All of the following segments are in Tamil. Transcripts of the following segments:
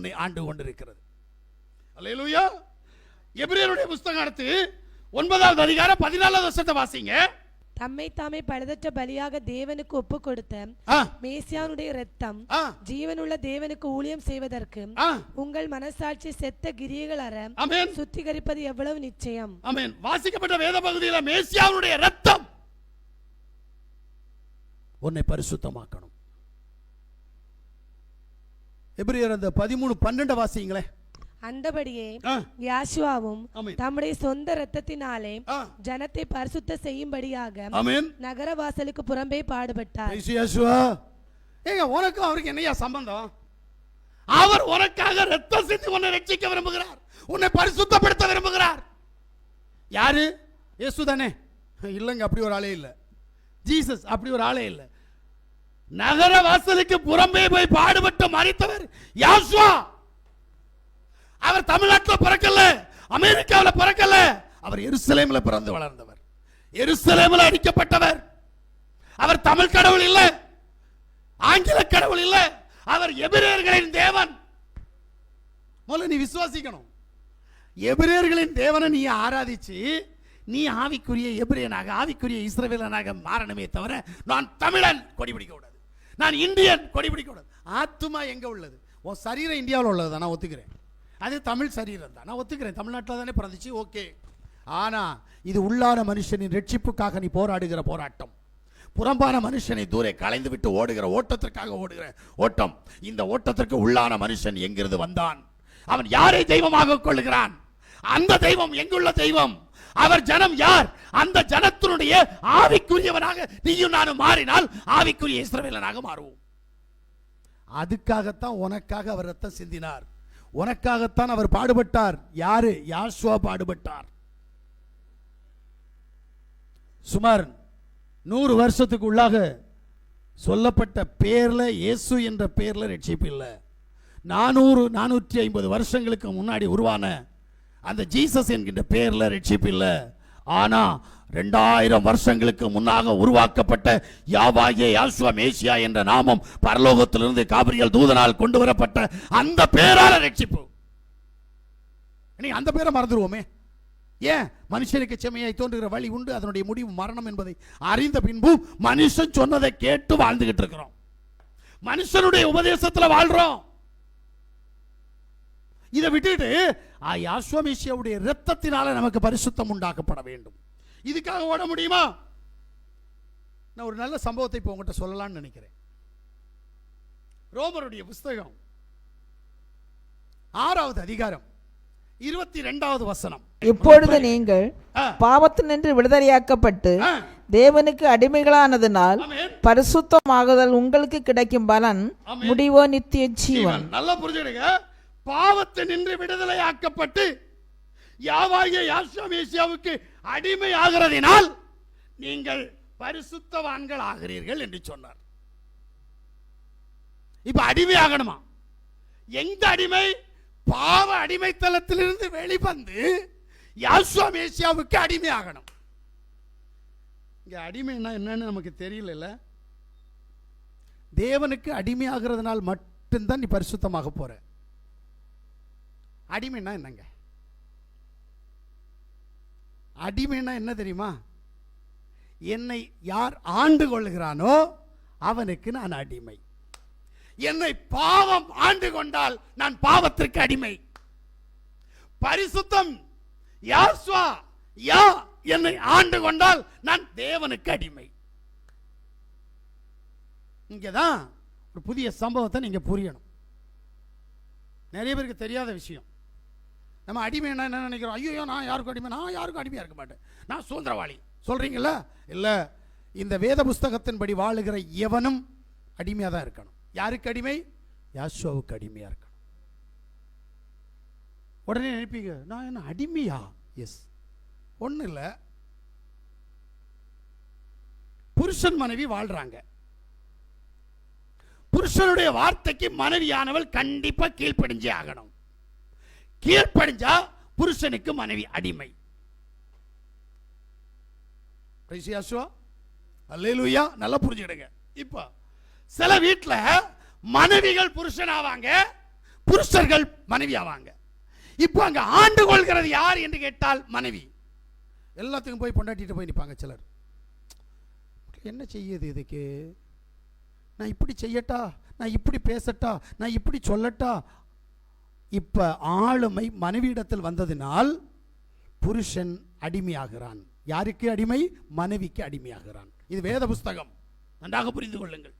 உன்னை ஆண்டு கொண்டிருக்கிறது. அல்லேலூயா எபிரேயருடைய புஸ்தகம் அடுத்து ஒன்பதாவது அதிகாரம் பதினாலாவது வருஷத்தை வாசிங்க. தம்மை தாமே பழுதற்ற பலியாக தேவனுக்கு ஒப்பு கொடுத்த மேசியானுடைய இரத்தம் ஆ, ஜீவனுள்ள தேவனுக்கு ஊழியம் செய்வதற்கு. உங்கள் மனசாட்சி செத்த கிரியைகள் அற சுத்திகரிப்பது எவ்வளவு நிச்சயம்? ஆமென். வாசிக்கப்பட்ட வேத பகுதியில் மேசியாவுடைய ரத்தம் உன்னை பரிசுத்தமாக்கணும். எபிரேயர் அந்த பதிமூணு பன்னெண்டு வாசிங்களே அந்தபடியே யாசுவாவும் தம்முடைய சொந்த இரத்தத்தினாலே ஆ, ஜனத்தை பரிசுத்த செய்யும்படியாக நகர வாசலுக்கு புறம்பே பாடுபட்டார். ஏங்க உனக்கும் அவருக்கு என்னையா சம்பந்தம்? அவர் உனக்காக ரத்தம் சிந்தி உன்னை ரட்சிக்க விரும்புகிறார். உன்னை பரிசுத்தப்படுத்த விரும்புகிறார். யாரு? இயேசு தானே. இல்லைங்க அப்படி ஒரு ஆளே இல்லை. ஜீசஸ் அப்படி ஒரு ஆளே இல்லை. நகர வாசலுக்கு புறம்பே போய் பாடுபட்டு மறித்தவர் யாசுவா. அவர் தமிழ்நாட்டில் பிறக்கல அமெரிக்காவில் பிறக்கல அவர் எருசலேமில் பிறந்து வளர்ந்தவர். எருசலேமில் அடிக்கப்பட்டவர். அவர் தமிழ் கடவுள் இல்லை ஆங்கில கடவுள் இல்லை அவர் எபிரேயர்களின் தேவன். முதல்ல நீ விசுவாசிக்கணும். எபிரேயர்களின் தேவனை நீ ஆராதிச்சு நீ ஆவிக்குரிய எபிரியனாக ஆவிக்குரிய இஸ்ரவேலனாக மாறணுமே தவிர நான் தமிழன் கொடி பிடிக்க கூடாது. நான் இந்தியன் கொடி பிடிக்க ஆத்மா ஆத்துமா உள்ளது? உன் சரீரம் இந்தியாவில் உள்ளது தான் நான் ஒத்துக்கிறேன். அது தமிழ் சரீரம் தான். நான் ஒத்துக்கிறேன். தமிழ்நாட்டில் தானே பிறந்துச்சு? ஓகே. ஆனா இது உள்ளான மனுஷனின் ரட்சிப்புக்காக நீ போராடுகிற போராட்டம். புறம்பான மனுஷனை தூரே கலைந்து விட்டு ஓடுகிற ஓட்டத்திற்காக ஓடுகிற ஓட்டம். இந்த ஓட்டத்திற்கு உள்ளான மனுஷன் எங்கிருந்து வந்தான்? அவன் யாரை தெய்வமாக கொள்ளுகிறான் அந்த தெய்வம் எங்குள்ள தெய்வம்? அவர் ஜனம் யார்? அந்த ஜனத்தினுடைய ஆவிக்குரியவனாக நீயும் நானும் மாறினால் ஆவிக்குரிய இஸ்ரவேலனாக மாறுவோம். அதுக்காகத்தான் உனக்காக அவர் ரத்தம் சிந்தினார். உனக்காகத்தான் அவர் பாடுபட்டார். யாரு? யாசுவா பாடுபட்டார். சுமார் நூறு வருஷத்துக்கு உள்ளாக சொல்லப்பட்ட பேர்ல இயேசு என்ற பேர்ல ரட்சிப்பு இல்லை. நானூறு நானூற்றி ஐம்பது வருஷங்களுக்கு முன்னாடி உருவான அந்த ஜீசஸ் என்கின்ற பேரில் ரட்சிப்பு இல்லை. ஆனால் ரெண்டாயிரம் வருஷங்களுக்கு முன்னாக உருவாக்கப்பட்ட யாவாகிய யாசுவா மேசியா என்ற நாமம் பரலோகத்திலிருந்து காபிரியல் தூதனால் கொண்டு வரப்பட்ட அந்த பேரால ரட்சிப்பு. நீ அந்த பேரை மறந்துடுவோமே ஏன்? மனுஷனுக்கு செம்மையாய் தோன்றுகிற வழி உண்டு அதனுடைய முடிவு மரணம் என்பதை அறிந்த பின்பு மனுஷன் சொன்னதை கேட்டு வாழ்ந்துகிட்டு இருக்கிறோம். மனுஷனுடைய உபதேசத்தில் வாழ்றோம். இதை விட்டுட்டு இரத்தத்தினால நமக்கு பரிசுத்தம் உண்டாக்கப்பட வேண்டும். இதுக்காக ஓட முடியுமா? நான் ஒரு நல்ல சம்பவத்தை இப்போ உங்கள்கிட்ட சொல்லலாம்னு நினைக்கிறேன். ரோமருடைய புஸ்தகம் ஆறாவது அதிகாரம் இருபத்தி ரெண்டாவது வசனம். இப்பொழுது நீங்கள் பாவத்தினின்று விடுதலையாக்கப்பட்டு தேவனுக்கு அடிமைகளானதினால். பரிசுத்தமாகுதல் உங்களுக்கு கிடைக்கும் பலன். முடிவோ நித்திய ஜீவன். நல்லா புரிஞ்சுடுங்க பாவத்தை நின்று விடுதலை ஆக்கப்பட்டு யாவாகிய யாஸ்வமேசியாவுக்கு அடிமை ஆகிறதினால் நீங்கள் பரிசுத்தவான்கள் ஆகிறீர்கள் என்று சொன்னார். இப்ப அடிமை ஆகணுமா? எந்த அடிமை? பாவ அடிமைத்தலத்திலிருந்து வெளிவந்து யாஸ்வமேசியாவுக்கு அடிமை ஆகணும். இங்க அடிமைன்னா என்னன்னு நமக்கு தெரியல தேவனுக்கு அடிமையாகிறதுனால் மட்டும்தான் நீ பரிசுத்தமாக போற. அடிமைன்னா என்னங்க? அடிமைன்னா என்ன தெரியுமா? என்னை யார் ஆண்டு கொள்கிறானோ அவனுக்கு நான் அடிமை. என்னை பாவம் ஆண்டு கொண்டால் நான் பாவத்திற்கு அடிமை. பரிசுத்தம் யாஸ்வா யா என்னை ஆண்டு கொண்டால் நான் தேவனுக்கு அடிமை. இங்கதான் ஒரு புதிய சம்பவத்தை நீங்க புரியணும். நிறைய பேருக்கு தெரியாத விஷயம். நம்ம அடிமை என்ன நினைக்கிறோம்? ஐயோ நான் யாருக்கும் அடிமை? நான் யாருக்கும் அடிமையா இருக்க மாட்டேன். நான் சுதந்திரவாளி. சொல்கிறீங்களா இல்ல இந்த வேத புஸ்தகத்தின்படி வாழுகிற எவனும் அடிமையா தான் இருக்கணும். யாருக்கு அடிமை? யாசுவாவுக்கு அடிமையா இருக்கணும். உடனே நினைப்பீங்க நான் என்ன அடிமையா? எஸ் ஒன்றும் இல்லை. புருஷன் மனைவி வாழ்றாங்க. புருஷனுடைய வார்த்தைக்கு மனைவியானவள் கண்டிப்பா கீழ்ப்படிஞ்சே ஆகணும். கீழ்ப்படிஞ்சா புருஷனுக்கு மனைவி அடிமை. அல்லேலூயா நல்லா புரிஞ்சுக்கிடுங்க. இப்போ சில வீட்டில் மனைவிகள் புருஷன் ஆவாங்க புருஷர்கள் மனைவி ஆவாங்க. இப்போ அங்கே ஆண்டு கொள்கிறது யார் என்று கேட்டால் மனைவி. எல்லாத்துக்கும் போய் பொண்டாட்டிட்டு போய் நிற்பாங்க சிலர். என்ன செய்யுது இதுக்கு? நான் இப்படி செய்யட்டா? நான் இப்படி பேசட்டா? நான் இப்படி சொல்லட்டா? இப்ப ஆளுமை மனைவியிடத்தில் வந்ததினால் புருஷன் அடிமையாகிறான். யாருக்கு அடிமை? மனைவிக்கு அடிமையாகிறான். இது வேத புஸ்தகம். நன்றாக புரிந்து கொள்ளுங்கள்.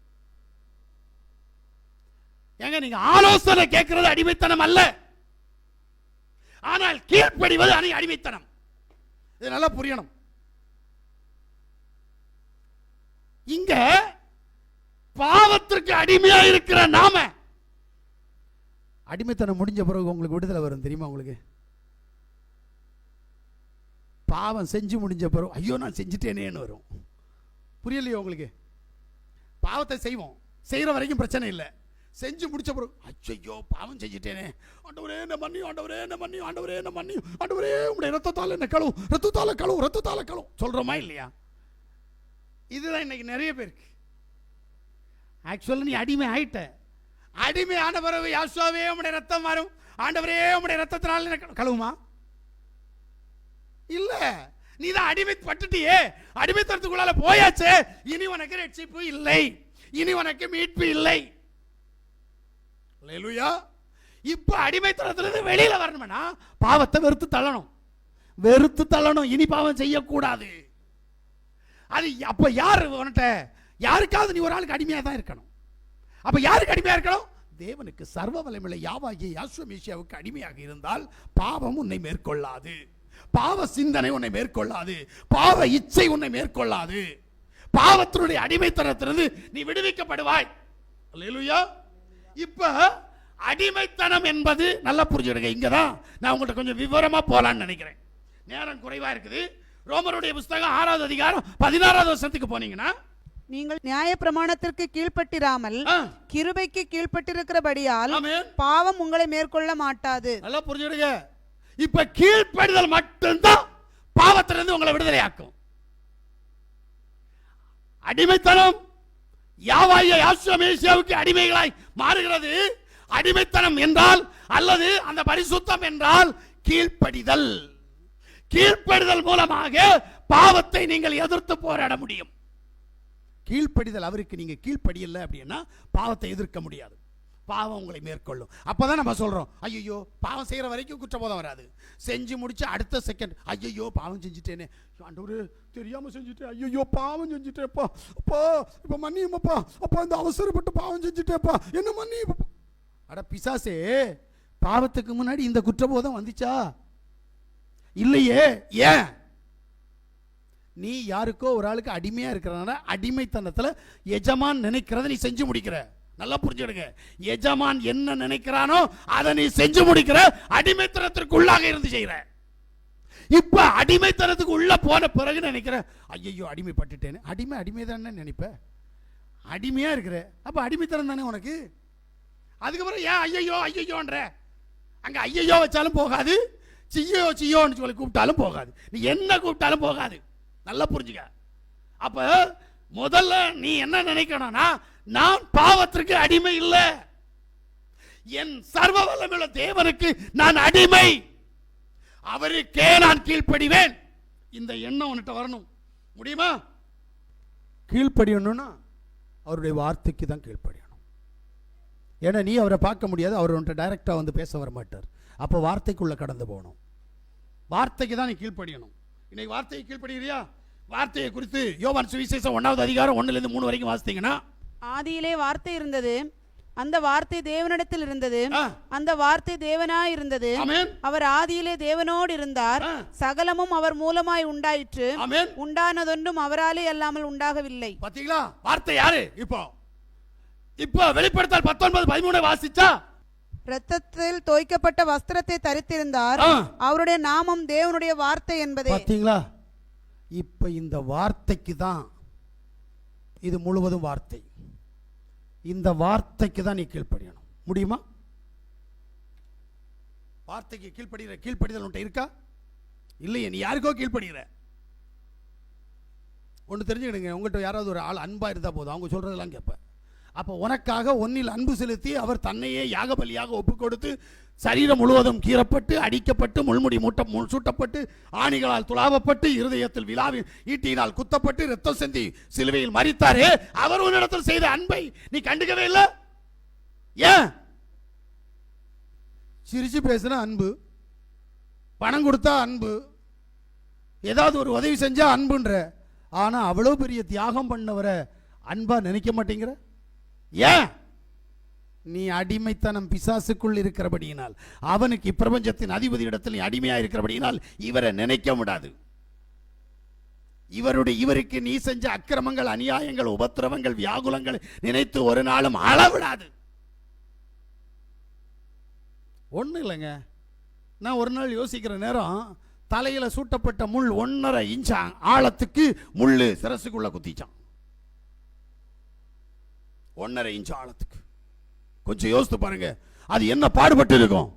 ஏங்க நீங்க ஆலோசனை கேட்கிறது அடிமைத்தனம் அல்ல. ஆனால் கீழ்ப்படிவது அணி அடிமைத்தனம். இது நல்லா புரியணும். இங்க பாவத்திற்கு அடிமையா இருக்கிற நாம அடிமைத்தனம் முடிஞ்ச பிறகு உங்களுக்கு விடுதலை வரும் தெரியுமா உங்களுக்கு? பாவம் செஞ்சு முடிஞ்ச பிறகு ஐயோ நான் செஞ்சுட்டேனேன்னு வரும். புரியலையோ உங்களுக்கு? பாவத்தை செய்வோம். செய்கிற வரைக்கும் பிரச்சனை இல்லை. செஞ்சு முடிச்ச பிறகு அச்சையோ பாவம் செஞ்சுட்டேனே. ஆண்டவரே என்ன மண்ணியும் ஆண்டவரே என்ன மண்ணியும் ஆண்டவரே என்ன மண்ணியும் ஆண்டவரே உங்களுடைய ரத்தத்தால் என்ன கழுவும் ரத்தத்தால கழுவும் ரத்தத்தால் கழுவும். சொல்கிறோமா இல்லையா? இதுதான் இன்னைக்கு நிறைய பேருக்கு. ஆக்சுவலாக நீ அடிமை ஆயிட்ட அடிமை ஆண்டவரவு பிறகு யாசுவாவே உடைய ரத்தம் வரும். ஆண்டவரே உடைய ரத்தத்தினால கழுவுமா? இல்ல. நீ தான் அடிமைப்பட்டுட்டியே. அடிமைத்தனத்துக்குள்ளால போயாச்சே. இனி உனக்கு ரட்சிப்பு இல்லை. இனி உனக்கு மீட்பு இல்லை. இப்போ இப்ப அடிமைத்தனத்திலிருந்து வெளியில வரணும்னா? பாவத்தை வெறுத்து தள்ளணும். வெறுத்து தள்ளணும். இனி பாவம் செய்யக்கூடாது. அது அப்ப யார் உன்கிட்ட? யாருக்காவது நீ ஒரு ஆளுக்கு அடிமையாக தான் இருக்கணும். அப்ப யாருக்கு அடிமையா இருக்கணும்? தேவனுக்கு சர்வ வல்லமையுள்ள யாவாகிய யாஸ்வமேஷியாவுக்கு அடிமையாக இருந்தால் பாவம் உன்னை மேற்கொள்ளாது. பாவ சிந்தனை உன்னை மேற்கொள்ளாது. பாவ இச்சை உன்னை மேற்கொள்ளாது. பாவத்தினுடைய அடிமைத்தனத்திலிருந்து நீ விடுவிக்கப்படுவாய். அல்லேலூயா. இப்ப அடிமைத்தனம் என்பது நல்லா புரிஞ்சுடுங்க இங்கதான் நான் உங்கள்கிட்ட கொஞ்சம் விவரமா போலான்னு நினைக்கிறேன். நேரம் குறைவா இருக்குது. ரோமருடைய புஸ்தகம் ஆறாவது அதிகாரம் பதினாறாவது வருஷத்துக்கு போனீங்கன்னா நீங்கள் நியாயப்பிரமாணத்திற்கு கீழ்ப்பட்டிராமல் ஆ, கிருபைக்கு கீழ்ப்பட்டிருக்கிறபடியால். பாவம் உங்களை மேற்கொள்ள மாட்டாது. நல்லா புரிஞ்சுடுங்க இப்ப கீழ்ப்படிதல் மட்டும்தான் பாவத்திலிருந்து உங்களை விடுதலையாக்கும். அடிமைத்தனம் யாவாய யாசுவமேசியாவுக்கு அடிமைகளாய் மாறுகிறது. அடிமைத்தனம் என்றால் அல்லது அந்த பரிசுத்தம் என்றால் கீழ்ப்படிதல். கீழ்ப்படிதல் மூலமாக பாவத்தை நீங்கள் எதிர்த்து போராட முடியும். கீழ்ப்படிதல் அவருக்கு நீங்கள் கீழ்ப்படியலை அப்படின்னா பாவத்தை எதிர்க்க முடியாது. பாவம் உங்களை மேற்கொள்ளும். அப்பதான் நம்ம சொல்கிறோம் ஐயோ பாவம் செய்கிற வரைக்கும் குற்றபோதம் வராது. செஞ்சு முடிச்சு அடுத்த செகண்ட் ஐயோ பாவம் செஞ்சுட்டேனே. ஆண்டவர் தெரியாமல் செஞ்சுட்டேன். ஐயோ பாவம் செஞ்சுட்டேப்பா அப்பா இப்போ மன்னியுமப்பா அப்பா இந்த அவசரப்பட்டு பாவம் செஞ்சுட்டேப்பா என்ன மன்னியும் அட பிசாசே பாவத்துக்கு முன்னாடி இந்த குற்றபோதம் வந்துச்சா? இல்லையே ஏன்? நீ யாருக்கோ ஒரு ஆளுக்கு அடிமையாக இருக்கிறனால அடிமைத்தனத்தில் எஜமான் நினைக்கிறத நீ செஞ்சு முடிக்கிற. நல்லா புரிஞ்சுடுங்க எஜமான் என்ன நினைக்கிறானோ அதை நீ செஞ்சு முடிக்கிற அடிமைத்தனத்திற்கு உள்ளாக இருந்து செய்கிற இப்ப அடிமைத்தனத்துக்கு உள்ள போன பிறகு நினைக்கிற ஐயோ அடிமைப்பட்டுட்டேன்னு அடிமை அடிமை தானே நினைப்ப? அடிமையா இருக்கிற. அப்ப அடிமைத்தனம் தானே உனக்கு? அதுக்கப்புறம் ஏன் ஐயையோ ஐயையோன்ற? அங்க ஐயையோ வச்சாலும் போகாது சியோ சியோன்னு சொல்லி கூப்பிட்டாலும் போகாது. நீ என்ன கூப்பிட்டாலும் போகாது. நல்லா புரிஞ்சுக்க. அப்ப முதல்ல நீ என்ன நினைக்கணும்னா நான் பாவத்திற்கு அடிமை இல்லை. என் சர்வ வல்லமுள்ள தேவனுக்கு நான் அடிமை. அவருக்கே நான் கீழ்ப்படிவேன். இந்த எண்ணம் உன்கிட்ட வரணும். முடியுமா? கீழ்ப்படியணும்னா அவருடைய வார்த்தைக்கு தான் கீழ்ப்படியணும். ஏன்னா நீ அவரை பார்க்க முடியாது அவர் உன்ட்ட டைரக்டா வந்து பேச வர மாட்டார் அப்போ வார்த்தைக்குள்ளே கடந்து போகணும். வார்த்தைக்கு தான் நீ கீழ்ப்படியணும். இன்னைக்கு வார்த்தையை கீழ்ப்படுகிறியா? வார்த்தையை குறித்து யோவான் சுவிசேஷம் ஒன்றாவது அதிகாரம் ஒண்ணுல இருந்து மூணு வரைக்கும் வாசித்தீங்கன்னா ஆதியிலே வார்த்தை இருந்தது அந்த வார்த்தை தேவனிடத்தில் இருந்தது அந்த வார்த்தை தேவனாய் இருந்தது. அவர் ஆதியிலே தேவனோடு இருந்தார். சகலமும் அவர் மூலமாய் உண்டாயிற்று. உண்டானதொன்றும் அவராலே அல்லாமல் உண்டாகவில்லை. பாத்தீங்களா? வார்த்தை யாரு? இப்போ. இப்போ வெளிப்படுத்தல் பத்தொன்பது பதிமூணு வாசிச்சா இரத்தத்தில் தோய்க்கப்பட்ட வஸ்திரத்தை தரித்திருந்தார். அவருடைய நாமம் தேவனுடைய வார்த்தை என்பதே. பாத்தீங்களா? இப்ப இந்த வார்த்தைக்கு தான் இது முழுவதும் வார்த்தை. இந்த வார்த்தைக்கு தான் நீ கீழ்ப்படியணும். முடியுமா? வார்த்தைக்கு கீழ்ப்படுகிற கீழ்ப்படிதல் உன்ட்ட இருக்கா? இல்லையே நீ யாருக்கோ கீழ்ப்படுகிற? ஒன்று தெரிஞ்சுக்கிடுங்க உங்கள்கிட்ட யாராவது ஒரு ஆள் அன்பா இருந்தா போதும். அவங்க சொல்றதெல்லாம் கேட்ப அப்போ உனக்காக ஒன்னில் அன்பு செலுத்தி அவர் தன்னையே யாக பலியாக ஒப்பு கொடுத்து சரீரம் முழுவதும் கீறப்பட்டு அடிக்கப்பட்டு முள்முடி மூட்ட மு- சூட்டப்பட்டு ஆணிகளால் துளாவப்பட்டு இருதயத்தில் விழாவி ஈட்டியினால் குத்தப்பட்டு ரத்தம் செந்தி சிலுவையில் மறித்தாரே அவர் உன்னிடத்தில் செய்த அன்பை நீ கண்டுக்கவே இல்லை? ஏன்? சிரிச்சு பேசுன அன்பு பணம் கொடுத்தா அன்பு ஏதாவது ஒரு உதவி செஞ்சா அன்புன்ற ஆனால் அவ்வளோ பெரிய தியாகம் பண்ணவரை அன்பா நினைக்க மாட்டேங்கிற? ஏன்? நீ அடிமைத்தனம் பிசாசுக்குள் இருக்கிறபடியினால் அவனுக்கு இப்பிரபஞ்சத்தின் அதிபதி இடத்தில் நீ இருக்கிறபடியினால் இவரை நினைக்க முடாது இவருடைய இவருக்கு நீ செஞ்ச அக்கிரமங்கள் அநியாயங்கள் உபத்திரவங்கள் வியாகுலங்கள் நினைத்து ஒரு நாளும் அளவிடாது. ஒன்றும் இல்லைங்க. நான் ஒரு நாள் யோசிக்கிற நேரம் தலையில் சூட்டப்பட்ட முள் ஒன்றரை இன்ச் ஆழத்துக்கு முள் சிரசுக்குள்ளே குத்திச்சான். ஒன்னரை இன்ச்சு ஆழத்துக்கு. கொஞ்சம் யோசித்து பாருங்க. அது என்ன பாடுபட்டு இருக்கும்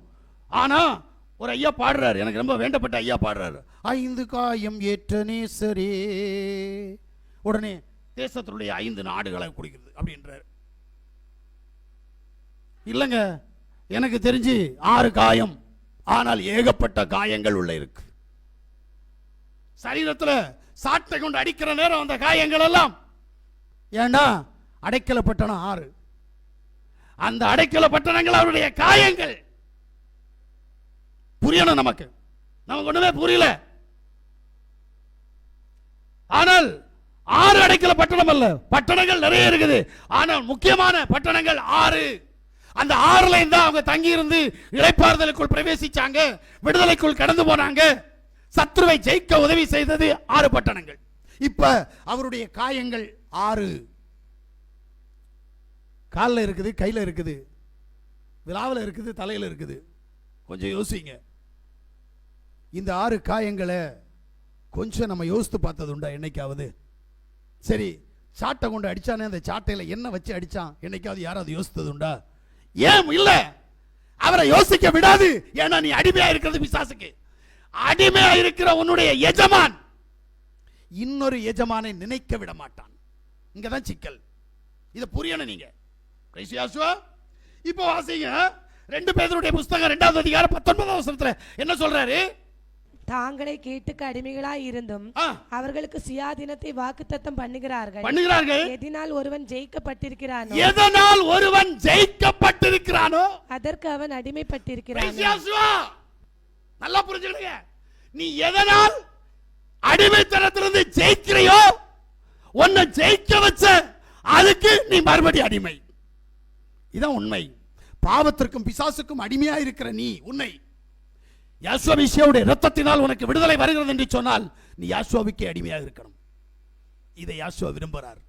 ஆனா ஒரு ஐயா பாடுறாரு. எனக்கு ரொம்ப வேண்டப்பட்ட ஐயா பாடுறாரு. ஐந்து காயம் ஏற்ற நேசரே. உடனே தேசத்தினுடைய ஐந்து நாடுகளை குடிக்கிறது அப்படின்றாரு. இல்லைங்க எனக்கு தெரிஞ்சு ஆறு காயம். ஆனால் ஏகப்பட்ட காயங்கள் உள்ள இருக்கு. சரீரத்தில் சாட்டை கொண்டு அடிக்கிற நேரம் அந்த காயங்கள் எல்லாம். ஏண்டா அடைக்கல பட்டணம் ஆறு. அந்த அடைக்கல பட்டணங்கள் அவருடைய காயங்கள். புரியணும் நமக்கு. நமக்கு ஒண்ணுமே புரியல. ஆனால் ஆறு அடைக்கல பட்டணம் அல்ல. பட்டணங்கள் நிறைய இருக்குது. ஆனால் முக்கியமான பட்டணங்கள் ஆறு. அந்த ஆறுல இருந்தா அவங்க தங்கி இருந்து இழைப்பாறுதலுக்குள் பிரவேசிச்சாங்க. விடுதலைக்குள் கடந்து போனாங்க. சத்ருவை ஜெயிக்க உதவி செய்தது ஆறு பட்டணங்கள். இப்ப அவருடைய காயங்கள் ஆறு. காலில் இருக்குது கையில் இருக்குது. விழாவில் இருக்குது தலையில் இருக்குது. கொஞ்சம் யோசிங்க. இந்த ஆறு காயங்களை கொஞ்சம் நம்ம யோசித்து பார்த்தது உண்டா என்னைக்காவது? சரி சாட்டை கொண்டு அடித்தானே அந்த சாட்டையில் என்ன வச்சு அடிச்சான் என்னைக்காவது யாராவது யோசித்தது உண்டா? ஏன் இல்லை? அவரை யோசிக்க விடாது ஏன்னா நீ அடிமையாக இருக்கிறது பிசாசுக்கு. அடிமையாக இருக்கிற உன்னுடைய எஜமான் இன்னொரு எஜமானை நினைக்க விட மாட்டான். இங்கே தான் சிக்கல். இதை புரியணும் நீங்கள் இப்போ வாசிங்க. ரெண்டு பேருடைய புஸ்தகம் ரெண்டாவது அதிகாரம் பத்தொன்பதாம் வசனத்துல என்ன சொல்றாரு? தாங்களை கேட்டுக்கு அடிமைகளாய் இருந்தும் அவர்களுக்கு சுயாதீனத்தை வாக்குத்தத்தம் பண்ணுகிறார்கள். பண்ணுகிறார்கள். எதினால் ஒருவன் ஜெயிக்கப்பட்டிருக்கிறானோ? எதனால் ஒருவன் ஜெயிக்கப்பட்டிருக்கிறானோ? அதற்கு அவன் அடிமைப்பட்டிருக்கிறானோ. நல்லா புரிஞ்சுடுங்க நீ எதனால் அடிமைத்தனத்திலிருந்து ஜெயிக்கிறையோ உன்னை ஜெயிக்க வச்ச அதுக்கு நீ மறுபடி அடிமை. இதான் உண்மை. பாவத்திற்கும் பிசாசுக்கும் அடிமையா இருக்கிற நீ உன்னை. யாசுவாவிஷியாவுடைய ரத்தத்தினால் உனக்கு விடுதலை வருகிறது என்று சொன்னால் நீ யாசுவாவுக்கே அடிமையாக இருக்கணும். இதை யாசுவா விரும்புகிறார்.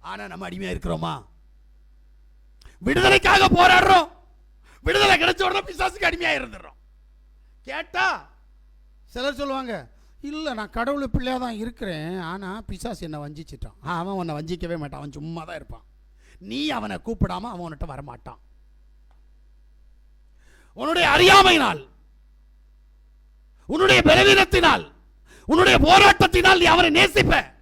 ஆனால் நம்ம அடிமையாக இருக்கிறோமா? விடுதலைக்காக போராடுறோம். விடுதலை கிடைச்ச உடனே பிசாசுக்கு அடிமையாக இருந்துடுறோம். கேட்டா சிலர் சொல்லுவாங்க இல்லை நான் கடவுள் பிள்ளையாக தான் இருக்கிறேன். ஆனால் பிசாசு என்னை வஞ்சிச்சிட்டான். ஆ, அவன் உன்னை வஞ்சிக்கவே மாட்டான். அவன் சும்மா தான் இருப்பான். நீ அவனை கூப்பிடாம அவன்கிட்ட வரமாட்டான். உன்னுடைய அறியாமையினால் உன்னுடைய பலவீனத்தினால் உன்னுடைய போராட்டத்தினால் நீ அவனை நேசிப்ப.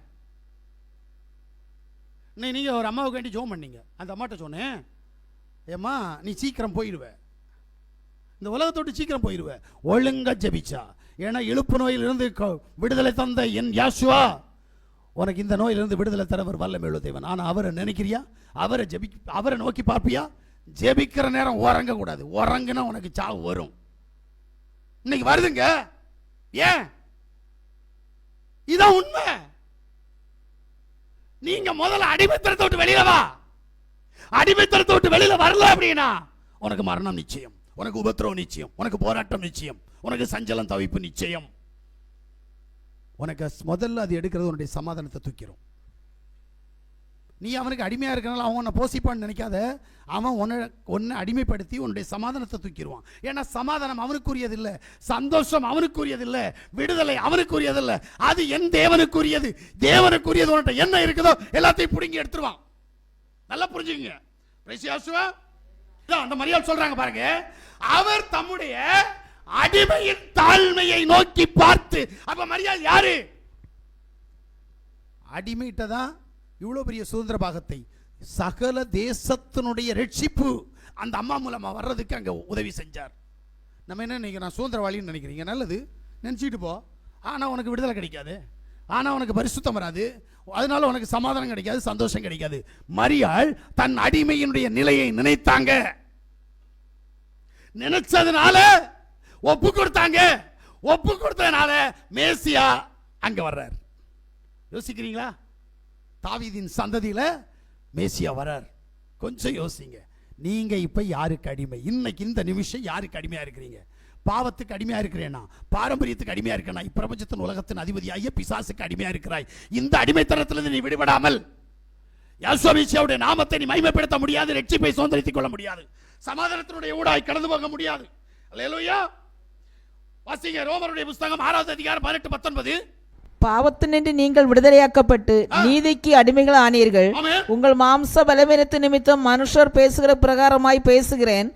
நீ நீங்க ஒரு அம்மாவுக்கு வேண்டி ஜோம் பண்ணீங்க. அந்த அம்மாட்ட சொன்னேன் ஏம்மா நீ சீக்கிரம் போயிடுவ. இந்த உலகத்தோட்டு சீக்கிரம் போயிடுவ. ஒழுங்கா ஜெபிச்சா. ஏன்னா இழுப்பு நோயிலிருந்து க- விடுதலை தந்த என் யாசுவா. உனக்கு இந்த நோயிலிருந்து விடுதலை தரவர் வல்லமையுள்ள தேவன். ஆனால் அவரை நினைக்கிறியா? அவரை ஜெபி அவரை நோக்கி பார்ப்பியா? ஜெபிக்கிற நேரம் உறங்கக்கூடாது. உறங்குனா உனக்கு சாவு வரும். இன்னைக்கு வருதுங்க. ஏன்? இதான் உண்மை. நீங்க முதல்ல அடிமைத்தரத்தை விட்டு வெளியில வா. அடிமைத்தரத்தை விட்டு வெளியில வரல அப்படின்னா உனக்கு மரணம் நிச்சயம். உனக்கு உபத்திரவம் நிச்சயம். உனக்கு போராட்டம் நிச்சயம். உனக்கு சஞ்சலம் தவிப்பு நிச்சயம். உனக்கு முதல்ல அது எடுக்கிறது உன்னுடைய சமாதானத்தை தூக்கிடும் நீ அவனுக்கு அடிமையாக இருக்கனால அவன் உன்னை போசிப்பான்னு நினைக்காத. அவன் உன்னை உன்னை அடிமைப்படுத்தி உன்னுடைய சமாதானத்தை தூக்கிடுவான் ஏன்னா சமாதானம் அவனுக்குரியதில்லை. சந்தோஷம் அவனுக்குரியதில்லை. விடுதலை அவனுக்குரியதில்லை. அது என் தேவனுக்குரியது. தேவனுக்குரியது உன்கிட்ட என்ன இருக்குதோ எல்லாத்தையும் பிடுங்கி எடுத்துருவான். நல்லா புரிஞ்சுக்கங்க. பிரசியாசுவா இதான் அந்த மரியாதை சொல்றாங்க பாருங்க. அவர் தம்முடைய அடிமையின் தாழ்மையை நோக்கி பார்த்து அப்ப மரியாதை யாரு? அடிமைகிட்ட தான் இவ்வளோ பெரிய சுதந்திர பாகத்தை சகல தேசத்தினுடைய ரட்சிப்பு அந்த அம்மா மூலமா வர்றதுக்கு அங்க உதவி செஞ்சார். நம்ம என்ன நினைக்கிறோம்? சுதந்திரவாளின்னு நினைக்கிறீங்க. நல்லது. நினச்சிட்டு போ. ஆனால் உனக்கு விடுதலை கிடைக்காது. ஆனால் உனக்கு பரிசுத்தம் வராது. அதனால உனக்கு சமாதானம் கிடைக்காது சந்தோஷம் கிடைக்காது. மரியாள் தன் அடிமையினுடைய நிலையை நினைத்தாங்க. நினைச்சதுனால ஒப்பு கொடுத்தாங்க. ஒப்பு கொடுத்ததுனால மேசியா அங்க வர்றார். யோசிக்கிறீங்களா? தாவீதின் சந்ததியில மேசியா வரார் கொஞ்சம் யோசிங்க. நீங்க இப்ப யாருக்கு அடிமை? இன்னைக்கு இந்த நிமிஷம் யாருக்கு அடிமையா இருக்கிறீங்க? பாவத்துக்கு அடிமையா இருக்கிறேனா? பாரம்பரியத்துக்கு அடிமையா இருக்கேனா இப்பிரபஞ்சத்தின் உலகத்தின் அதிபதியாகிய பிசாசுக்கு அடிமையா இருக்கிறாய். இந்த அடிமைத்தனத்திலிருந்து நீ விடுபடாமல் யாசுவாமிசியாவுடைய நாமத்தை நீ மகிமைப்படுத்த முடியாது ரட்சிப்பை சுதந்திரித்துக் கொள்ள முடியாது. சமாதானத்தினுடைய ஊடாய் கடந்து போக முடியாது. அல்லேலூயா! வாசிங்க ரோமருடைய புஸ்தகம் ஆறாவது அதிகாரம் பதினெட்டு பத்தொன்பது. பாவத்தினின்று நீங்கள் விடுதலையாக்கப்பட்டு நீதிக்கு அடிமைகள் ஆனீர்கள். உங்கள் மாம்ச பலவீனத்து நிமித்தம் மனுஷர் பேசுகிற பிரகாரமாய் பேசுகிறேன்.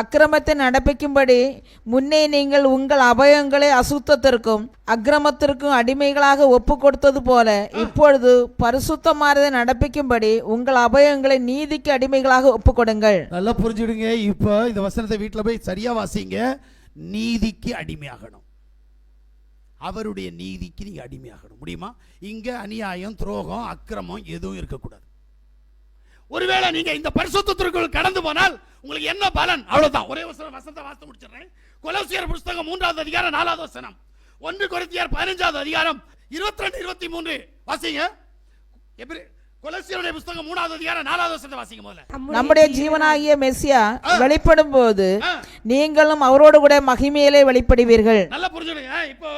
அக்கிரமத்தை நடப்பிக்கும்படி முன்னே நீங்கள் உங்கள் அபயங்களை அசுத்தத்திற்கும் அக்கிரமத்திற்கும் அடிமைகளாக ஒப்பு கொடுத்தது போல இப்பொழுது பரிசுத்தமானதை நடப்பிக்கும்படி உங்கள் அபயங்களை நீதிக்கு அடிமைகளாக ஒப்பு கொடுங்கள் நல்லா புரிஞ்சுடுங்க. இப்போ இந்த வசனத்தை வீட்டில் போய் சரியா வாசிங்க. நீதிக்கு அடிமையாகணும். அவருடைய நீதிக்கு நீங்கள் அடிமையாகணும். முடியுமா? இங்கே அநியாயம் துரோகம் அக்கிரமம் எதுவும் இருக்கக்கூடாது. ஒருவேளை நீங்கள் இந்த பரிசுத்திற்குள் கடந்து போனால் உங்களுக்கு என்ன பலன்? அவ்வளோதான் ஒரே வசனம் வசனத்தை வாசித்து முடிச்சிடுறேன். கொலோசியர் புஸ்தகம் மூன்றாவது அதிகாரம் நாலாவது வசனம். ஒன்று குறைத்தியார் பதினஞ்சாவது அதிகாரம் இருபத்தி ரெண்டு இருபத்தி மூன்று. வாசிங்க. எப்படி கொலோசியருடைய புஸ்தகம் மூணாவது அதிகாரம் நாலாவது வசனத்தை வாசிங்க முதல்ல நம்முடைய ஜீவனாகிய மெஸ்ஸியா வெளிப்படும் போது. நீங்களும் அவரோடு கூட மகிமையிலே வெளிப்படுவீர்கள். நல்லா புரிஞ்சுடுங்க இப்போ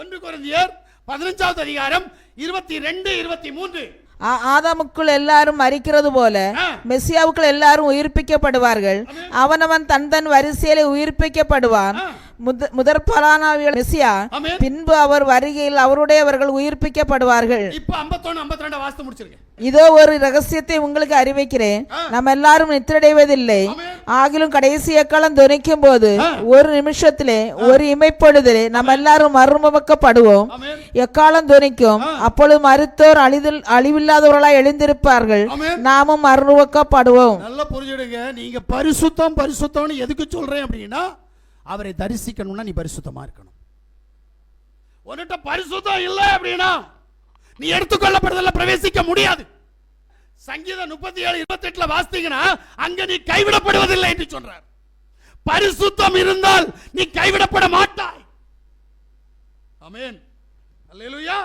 ஒன்று குருந்தியர் பதினஞ்சாவது அதிகாரம் இருபத்தி ரெண்டு இருபத்தி மூன்று ஆதாமுக்குள் எல்லாரும் மரிக்கிறது போல. மெஸ்ஸியாவுக்குள் எல்லாரும் உயிர்ப்பிக்கப்படுவார்கள். அவனவன் தன் தன் வரிசையிலே உயிர்ப்பிக்கப்படுவான். ஆ. முத முதற்பலானாவிய மெஸ்ஸியா ஆமென். பின்பு அவர் வருகையில் அவருடையவர்கள் உயிர்ப்பிக்கப்படுவார்கள் இப்ப 51 ஐம்பத்தி ரெண்டு வாசித்து முடிச்சிருக்கேன் இதோ ஒரு ரகசியத்தை உங்களுக்கு அறிவிக்கிறேன் நம்ம எல்லாரும் நித்திரடைவதில்லை. ஆகிலும் கடைசி எக்காலம் துணிக்கும் போது. ஒரு நிமிஷத்திலே ஒரு இமைப்பொழுதிலே நம்ம எல்லாரும் மறுமுகப்படுவோம். எக்காலம் துணிக்கும் அப்பொழுது மருத்துவர் அழிதல் அழிவில்லாதவர்களாய் எழுந்திருப்பார்கள். நாமும் மறுமுகப்படுவோம் நல்லா புரிஞ்சுடுங்க நீங்க பரிசுத்தம் பரிசுத்தம்னு எதுக்கு சொல்றேன் அப்படின்னா அவரை தரிசிக்கணும்னா நீ பரிசுத்தமா இருக்கணும். உன்கிட்ட பரிசுத்தம் இல்லை அப்படின்னா நீ எடுத்துக்கொள்ளப்படுதல பிரவேசிக்க முடியாது. சங்கீதம் முப்பத்தி ஏழு இருபத்தி எட்டுல வாசித்தீங்கன்னா அங்க நீ கைவிடப்படுவதில்லை என்று சொல்றார். பரிசுத்தம் இருந்தால் நீ கைவிடப்பட மாட்டாய். ஆமென். அல்லேலூயா.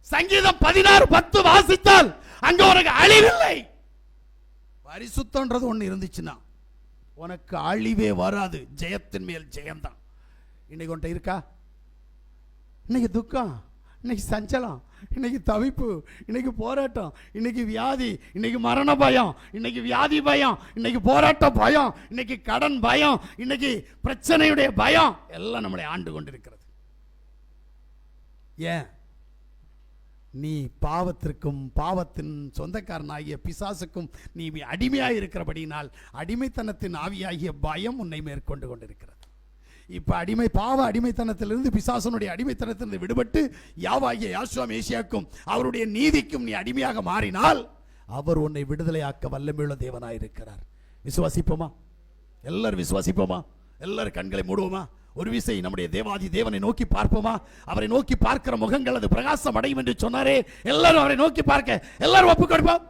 சங்கீதம் பதினாறு பத்து வாசித்தால் அங்க உனக்கு அழிவில்லை. பரிசுத்தம்ன்றது ஒண்ணு இருந்துச்சுன்னா உனக்கு அழிவே வராது. ஜெயத்தின் மேல் ஜெயம்தான் இன்னைக்கு உன்ட்ட இருக்கா? இன்னைக்கு துக்கம் இன்னைக்கு சஞ்சலம் இன்னைக்கு தவிப்பு இன்னைக்கு போராட்டம் இன்னைக்கு வியாதி இன்னைக்கு மரண பயம் இன்னைக்கு வியாதி பயம் இன்னைக்கு போராட்ட பயம் இன்னைக்கு கடன் பயம் இன்னைக்கு பிரச்சனையுடைய பயம் எல்லாம் நம்மளை ஆண்டு கொண்டிருக்கிறது. ஏன்? நீ பாவத்திற்கும் பாவத்தின் சொந்தக்காரனாகிய பிசாசுக்கும் நீ அடிமையாக இருக்கிறபடியினால் அடிமைத்தனத்தின் ஆவியாகிய பயம் உன்னை மேற்கொண்டு கொண்டிருக்கிறது. இப்போ அடிமை பாவ அடிமைத்தனத்திலிருந்து பிசாசனுடைய அடிமைத்தனத்திலிருந்து விடுபட்டு யாவாகிய யாசுவா ஏசியாக்கும் அவருடைய நீதிக்கும் நீ அடிமையாக மாறினால் அவர் உன்னை விடுதலையாக்க வல்லமையுள்ள தேவனாயிருக்கிறார். விசுவாசிப்போமா? எல்லாரும் விசுவாசிப்போமா? எல்லாரும் கண்களை மூடுவோமா? ஒரு விசை நம்முடைய தேவாதி தேவனை நோக்கி பார்ப்போமா? அவரை நோக்கி பார்க்கிற முகங்கள் அது பிரகாசம் அடையும் என்று சொன்னாரே. எல்லாரும் அவரை நோக்கி பார்க்க. எல்லாரும் ஒப்பு கொடுப்போம்